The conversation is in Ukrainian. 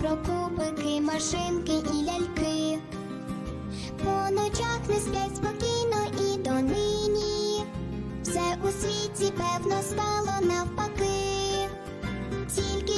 про кубики, машинки і ляльки. По ночах не сплять спокійно і донині. Все у світі, певно, стало навпаки. Тільки